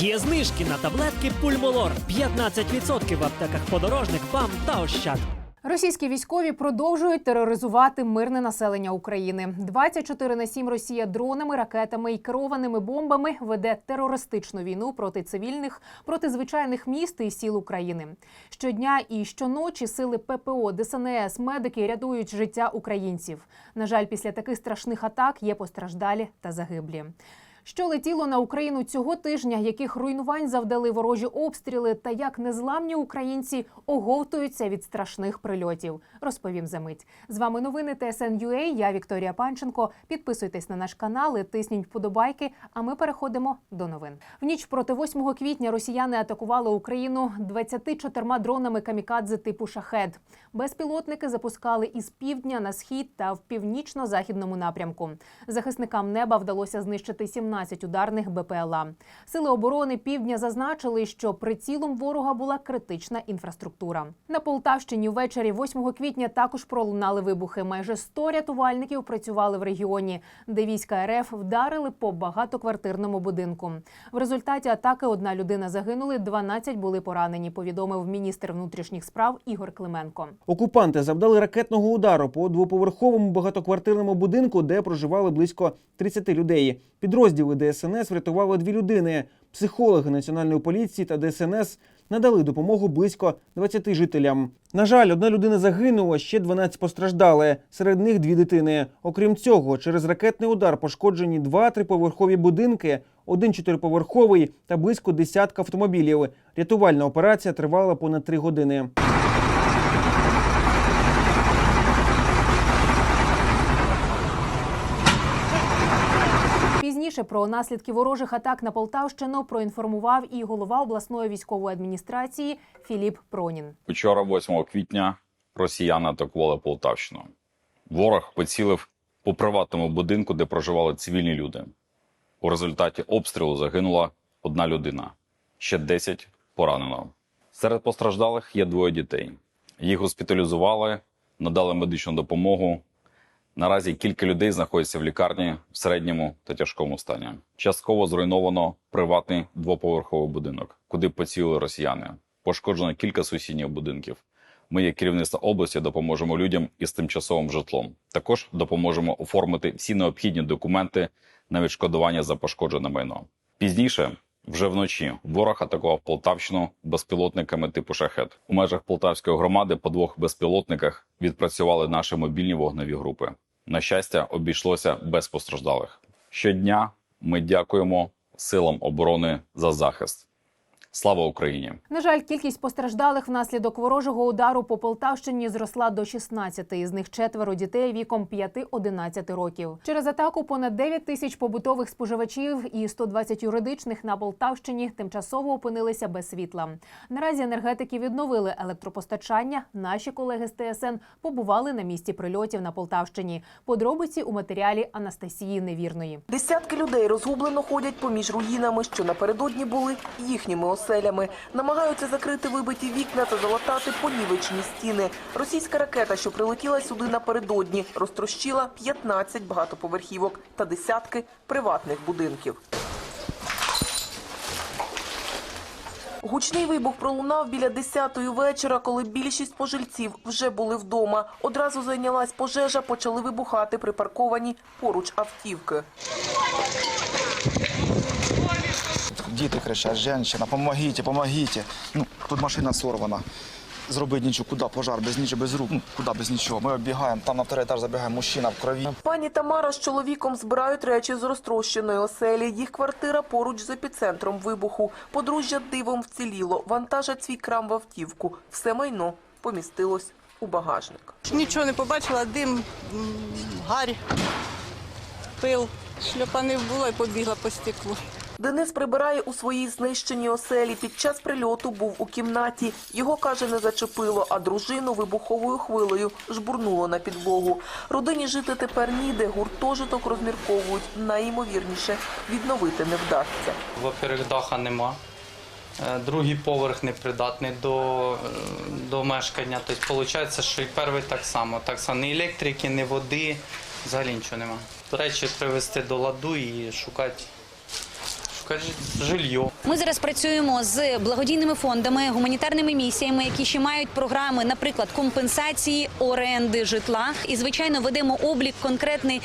Є знижки на таблетки Пульмолор 15% в аптеках подорожник, ПАМ та Ощад. Російські військові продовжують тероризувати мирне населення України. 24 на 7 Росія дронами, ракетами і керованими бомбами веде терористичну війну проти цивільних, проти звичайних міст і сіл України. Щодня і щоночі сили ППО, ДСНС, медики рятують життя українців. На жаль, після таких страшних атак є постраждалі та загиблі. Що летіло на Україну цього тижня, яких руйнувань завдали ворожі обстріли, та як незламні українці оговтуються від страшних прильотів, розповім за мить. З вами новини ТСН.UA, Я Вікторія Панченко. Підписуйтесь на наш канал, і тисніть вподобайки. А ми переходимо до новин. В ніч проти 8 квітня росіяни атакували Україну 24 дронами камікадзе типу шахед. Безпілотники запускали із півдня на схід та в північно-західному напрямку. Захисникам неба вдалося знищити 17 ударних БПЛА. Сили оборони півдня зазначили, що прицілом ворога була критична інфраструктура. На Полтавщині ввечері 8 квітня також пролунали вибухи. Майже 100 рятувальників працювали в регіоні, де війська РФ вдарили по багатоквартирному будинку. В результаті атаки одна людина загинули, 12 були поранені. Повідомив міністр внутрішніх справ Ігор Клименко. Окупанти завдали ракетного удару по двоповерховому багатоквартирному будинку, де проживали близько 30 людей. Підрозділи ДСНС врятували дві людини. Психологи національної поліції та ДСНС надали допомогу близько 20 жителям. На жаль, одна людина загинула, ще 12 постраждали. Серед них дві дитини. Окрім цього, через ракетний удар пошкоджені два триповерхові будинки, один чотириповерховий та близько десятка автомобілів. Рятувальна операція тривала понад три години. Пізніше про наслідки ворожих атак на Полтавщину проінформував і голова обласної військової адміністрації Філіп Пронін. Вчора, 8 квітня, росіяни атакували Полтавщину. Ворог поцілив по приватному будинку, де проживали цивільні люди. У результаті обстрілу загинула одна людина, ще 10 поранено. Серед постраждалих є двоє дітей. Їх госпіталізували, надали медичну допомогу. Наразі кілька людей знаходяться в лікарні в середньому та тяжкому стані. Частково зруйновано приватний двоповерховий будинок, куди поцілили росіяни. Пошкоджено кілька сусідніх будинків. Ми, як керівництво області, допоможемо людям із тимчасовим житлом. Також допоможемо оформити всі необхідні документи на відшкодування за пошкоджене майно. Пізніше, вже вночі, ворог атакував Полтавщину безпілотниками типу шахет. У межах Полтавської громади по двох безпілотниках відпрацювали наші мобільні вогневі групи. На щастя, обійшлося без постраждалих. Щодня ми дякуємо силам оборони за захист. Слава Україні! На жаль, кількість постраждалих внаслідок ворожого удару по Полтавщині зросла до 16, із них четверо дітей віком 5-11 років. Через атаку понад 9 тисяч побутових споживачів і 120 юридичних на Полтавщині тимчасово опинилися без світла. Наразі енергетики відновили електропостачання. Наші колеги з ТСН побували на місці прильотів на Полтавщині. Подробиці у матеріалі Анастасії Невірної. Десятки людей розгублено ходять поміж руїнами, що напередодні були їхніми оселями. Намагаються закрити вибиті вікна та залатати понівечні стіни. Російська ракета, що прилетіла сюди напередодні, розтрощила 15 багатоповерхівок та десятки приватних будинків. Гучний вибух пролунав біля 10-ї вечора, коли більшість пожильців вже були вдома. Одразу зайнялась пожежа, почали вибухати припарковані поруч автівки. Діти кричать, жінка, помогіть, помогіть. Ну, тут машина сорвана. Зробити нічого, куди пожар, без нічого, без рук, ну, куди без нічого. Ми оббігаємо, там на второй етаж забігає мужчина в крові. Пані Тамара з чоловіком збирають речі з розтрощеної оселі. Їх квартира поруч з епіцентром вибуху. Подружжя дивом вціліло. Вантажать свій крам в автівку. Все майно помістилось у багажник. Нічого не побачила, дим, гарь, пил. Шльопанив було і побігла по стеклу. Денис прибирає у своїй знищеній оселі. Під час прильоту був у кімнаті. Його, каже, не зачепило, а дружину вибуховою хвилею жбурнуло на підлогу. Родині жити тепер ніде. Гуртожиток розмірковують. Найімовірніше відновити не вдасться. Во-первых, даха нема. Е, Другий поверх непридатний до, е, до мешкання. Тобто, виходить, що і перший так само. Так само ні електрики, ні води, взагалі нічого нема. Речі привезти до ладу і шукати, жилье. Ми зараз працюємо з благодійними фондами, гуманітарними місіями, які ще мають програми, наприклад, компенсації оренди житла. І звичайно ведемо облік конкретний,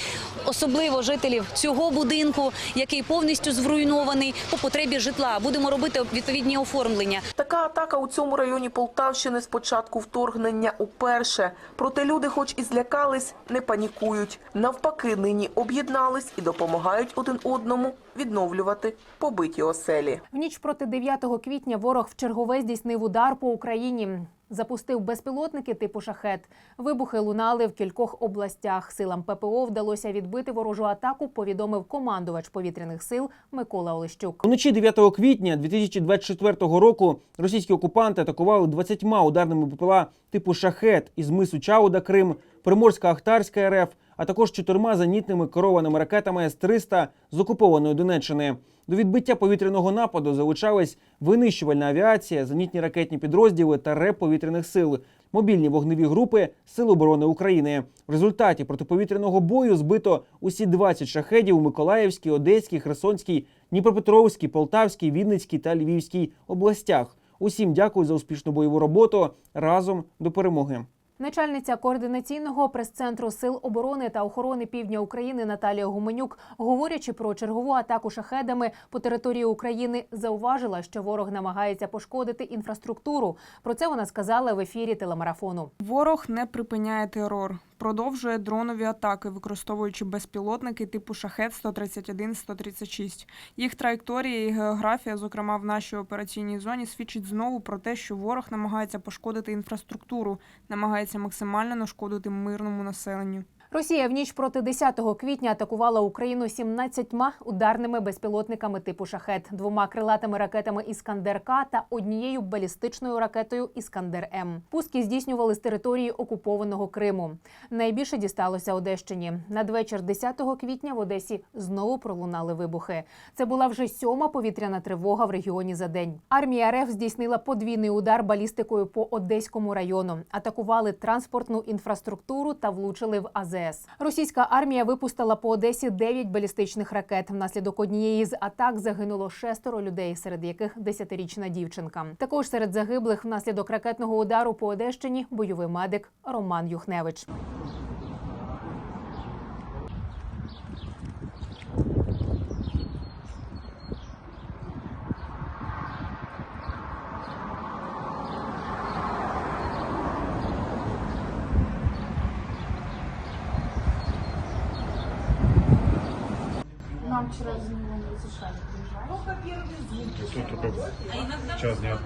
особливо жителів цього будинку, який повністю зруйнований по потребі житла. Будемо робити відповідні оформлення. Така атака у цьому районі Полтавщини з початку вторгнення уперше. Проте люди, хоч і злякались, не панікують. Навпаки, нині об'єднались і допомагають один одному відновлювати побиті оселі. В ніч проти 9 квітня ворог в чергове здійснив удар по Україні. Запустив безпілотники типу шахет. Вибухи лунали в кількох областях. Силам ППО вдалося відбити ворожу атаку. Повідомив командувач повітряних сил Микола Олещук. Уночі 9 квітня 2024 року російські окупанти атакували 20 ударними БПЛА типу шахет із мису Чауда Крим, Приморська Ахтарська РФ, а також чотирма зенітними керованими ракетами С-300 з окупованої Донеччини. До відбиття повітряного нападу залучались винищувальна авіація, зенітні ракетні підрозділи та РЕП повітряних сил, мобільні вогневі групи Сил оборони України. В результаті протиповітряного бою збито усі 20 шахедів у Миколаївській, Одеській, Херсонській, Дніпропетровській, Полтавській, Вінницькій та Львівській областях. Усім дякую за успішну бойову роботу. Разом до перемоги. Начальниця координаційного прес-центру сил оборони та охорони півдня України Наталія Гуменюк, говорячи про чергову атаку шахедами по території України, зауважила, що ворог намагається пошкодити інфраструктуру. Про це вона сказала в ефірі телемарафону. Ворог не припиняє терор, продовжує дронові атаки, використовуючи безпілотники типу шахет 131-136. Їх траєкторія і географія, зокрема в нашій операційній зоні, свідчить знову про те, що ворог намагається пошкодити інфраструктуру, намагається максимально нашкодити мирному населенню. Росія в ніч проти 10 квітня атакувала Україну 17 ударними безпілотниками типу шахет, двома крилатими ракетами Іскандер-К та однією балістичною ракетою Іскандер М. Пуски здійснювали з території окупованого Криму. Найбільше дісталося Одещині. Надвечір 10 квітня в Одесі знову пролунали вибухи. Це була вже сьома повітряна тривога в регіоні за день. Армія РФ здійснила подвійний удар балістикою по Одеському району. Атакували транспортну інфраструктуру та влучили в АЗС. Російська армія випустила по Одесі 9 балістичних ракет. Внаслідок однієї з атак загинуло шестеро людей, серед яких десятирічна дівчинка. Також серед загиблих внаслідок ракетного удару по Одещині бойовий медик Роман Юхневич. вчера за него не разрешали приезжать. Ну, по первому звуку. Тут только час дня.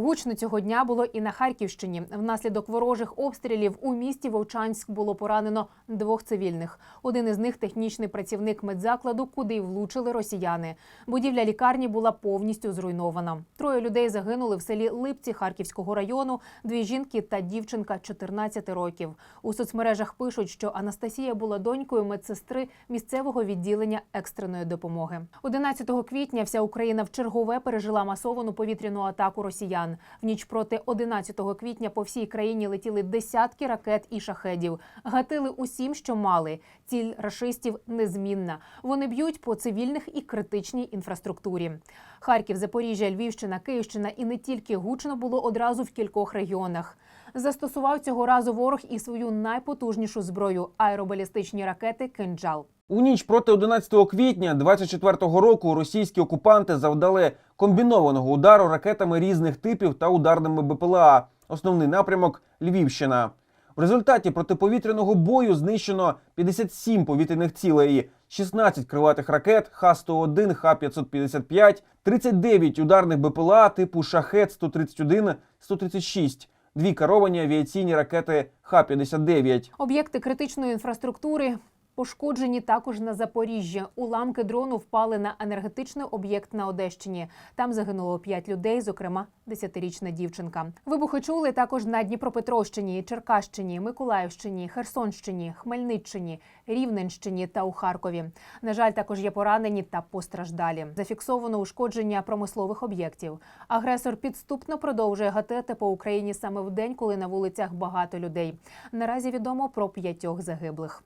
Гучно цього дня було і на Харківщині. Внаслідок ворожих обстрілів у місті Вовчанськ було поранено двох цивільних. Один із них технічний працівник медзакладу, куди й влучили росіяни. Будівля лікарні була повністю зруйнована. Троє людей загинули в селі Липці Харківського району. Дві жінки та дівчинка 14 років. У соцмережах пишуть, що Анастасія була донькою медсестри місцевого відділення екстреної допомоги. 11 квітня вся Україна в чергове пережила масовану повітряну атаку росіян. В ніч проти 11 квітня по всій країні летіли десятки ракет і шахедів. Гатили усім, що мали. Ціль рашистів незмінна. Вони б'ють по цивільних і критичній інфраструктурі. Харків, Запоріжжя, Львівщина, Київщина і не тільки гучно було одразу в кількох регіонах. Застосував цього разу ворог і свою найпотужнішу зброю аеробалістичні ракети Кинджал. У ніч проти 11 квітня 24-го року російські окупанти завдали комбінованого удару ракетами різних типів та ударними БПЛА. Основний напрямок Львівщина. В результаті протиповітряного бою знищено 57 повітряних цілей, 16 крилатих ракет Х-101, Х-555, 39 ударних БПЛА типу Шахет 131, 136, дві керовані авіаційні ракети Х-59. Об'єкти критичної інфраструктури пошкоджені також на Запоріжжі. Уламки дрону впали на енергетичний об'єкт на Одещині. Там загинуло п'ять людей, зокрема десятирічна дівчинка. Вибухи чули також на Дніпропетровщині, Черкащині, Миколаївщині, Херсонщині, Хмельниччині, Рівненщині та у Харкові. На жаль, також є поранені та постраждалі. Зафіксовано ушкодження промислових об'єктів. Агресор підступно продовжує гатити по Україні саме в день, коли на вулицях багато людей. Наразі відомо про п'ятьох загиблих.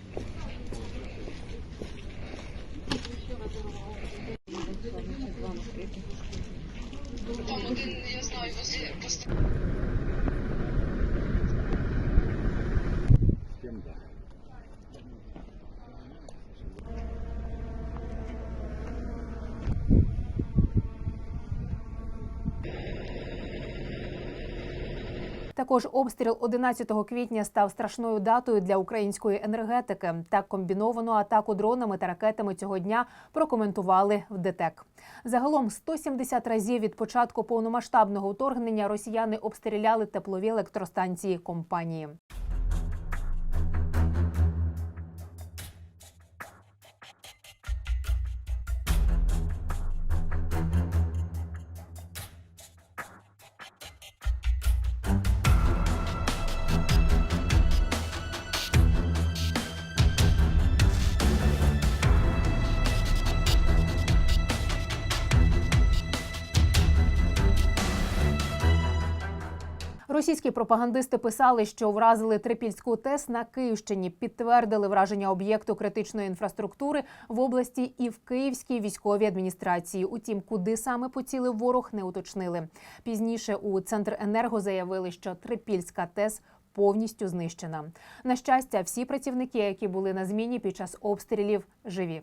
Там один, я знаю, возле Також обстріл 11 квітня став страшною датою для української енергетики. Так комбіновану атаку дронами та ракетами цього дня прокоментували в ДТЕК. Загалом 170 разів від початку повномасштабного вторгнення росіяни обстріляли теплові електростанції компанії. Російські пропагандисти писали, що вразили Трипільську ТЕС на Київщині, підтвердили враження об'єкту критичної інфраструктури в області і в Київській військовій адміністрації. Утім, куди саме поцілив ворог, не уточнили. Пізніше у центр енерго заявили, що Трипільська ТЕС повністю знищена. На щастя, всі працівники, які були на зміні під час обстрілів, живі.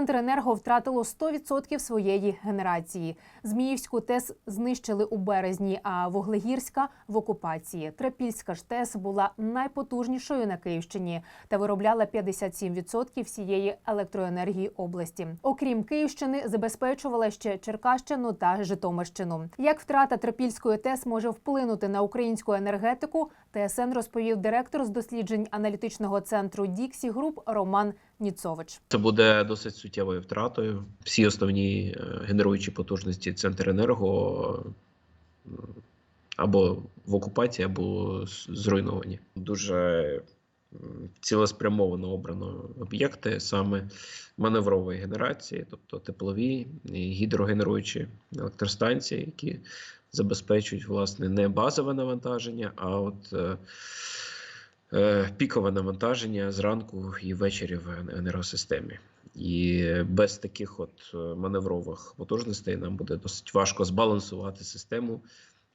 Центренерго втратило 100% своєї генерації. Зміївську ТЕС знищили у березні, а Вуглегірська в окупації. Трипільська ж ТЕС була найпотужнішою на Київщині та виробляла 57% всієї електроенергії області. Окрім Київщини, забезпечувала ще Черкащину та Житомирщину. Як втрата Трипільської ТЕС може вплинути на українську енергетику, ТСН розповів директор з досліджень аналітичного центру Діксі Груп Роман Ніцович. Це буде досить суттєвою втратою. Всі основні е, генеруючі потужності Центренерго або в окупації, або зруйновані. Дуже цілеспрямовано обрано об'єкти саме маневрової генерації, тобто теплові і гідрогенеруючі електростанції, які забезпечують власне не базове навантаження, а от е, пікове навантаження зранку і ввечері в енергосистемі. І без таких от е, маневрових потужностей нам буде досить важко збалансувати систему,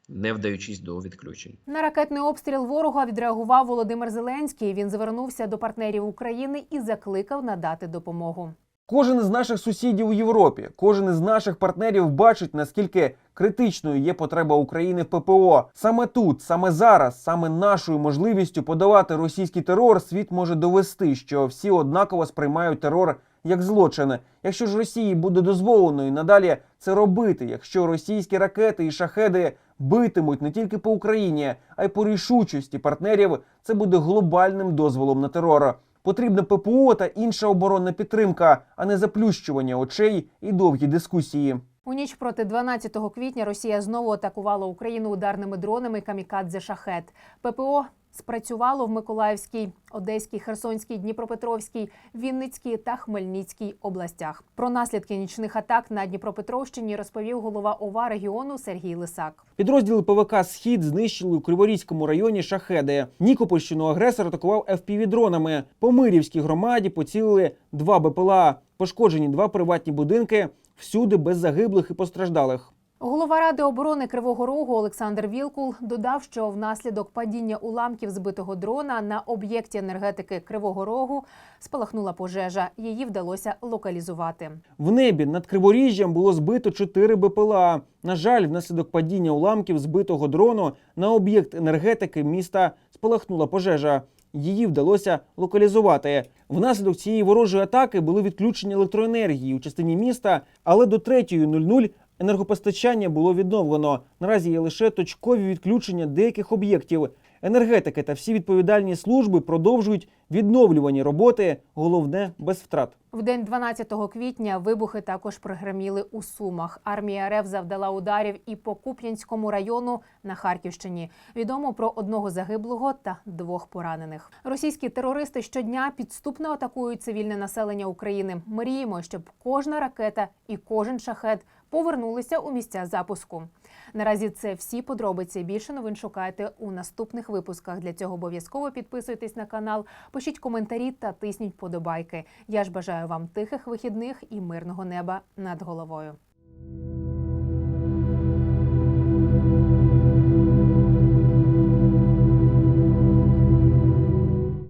не вдаючись до відключень. На ракетний обстріл ворога відреагував Володимир Зеленський. Він звернувся до партнерів України і закликав надати допомогу. Кожен із наших сусідів у Європі, кожен із наших партнерів бачить, наскільки критичною є потреба України в ППО. Саме тут, саме зараз, саме нашою можливістю подолати російський терор, світ може довести, що всі однаково сприймають терор як злочин. Якщо ж Росії буде дозволено і надалі це робити, якщо російські ракети і шахеди битимуть не тільки по Україні, а й по рішучості партнерів, це буде глобальним дозволом на терор. Потрібна ППО та інша оборонна підтримка, а не заплющування очей і довгі дискусії. У ніч проти 12 квітня Росія знову атакувала Україну ударними дронами камікадзе шахет. ППО спрацювало в Миколаївській, Одеській, Херсонській, Дніпропетровській, Вінницькій та Хмельницькій областях. Про наслідки нічних атак на Дніпропетровщині розповів голова ОВА регіону Сергій Лисак. Підрозділи ПВК Схід знищили у Криворізькому районі шахеди. Нікопольщину агресор атакував fpv дронами. По Мирівській громаді поцілили два БПЛА. Пошкоджені два приватні будинки. Всюди без загиблих і постраждалих. Голова ради оборони Кривого Рогу Олександр Вілкул додав, що внаслідок падіння уламків збитого дрона на об'єкті енергетики Кривого Рогу спалахнула пожежа. Її вдалося локалізувати. В небі над Криворіжжям було збито 4 БПЛА. На жаль, внаслідок падіння уламків збитого дрону на об'єкт енергетики міста спалахнула пожежа. Її вдалося локалізувати. Внаслідок цієї ворожої атаки були відключені електроенергії у частині міста, але до 3.00 енергопостачання було відновлено. Наразі є лише точкові відключення деяких об'єктів. Енергетики та всі відповідальні служби продовжують відновлювані роботи, головне без втрат. В день 12 квітня вибухи також прогреміли у Сумах. Армія РФ завдала ударів і по Куп'янському району на Харківщині. Відомо про одного загиблого та двох поранених. Російські терористи щодня підступно атакують цивільне населення України. Мріємо, щоб кожна ракета і кожен шахет повернулися у місця запуску. Наразі це всі подробиці. Більше новин шукайте у наступних випусках. Для цього обов'язково підписуйтесь на канал, пишіть коментарі та тисніть подобайки. Я ж бажаю вам тихих вихідних і мирного неба над головою.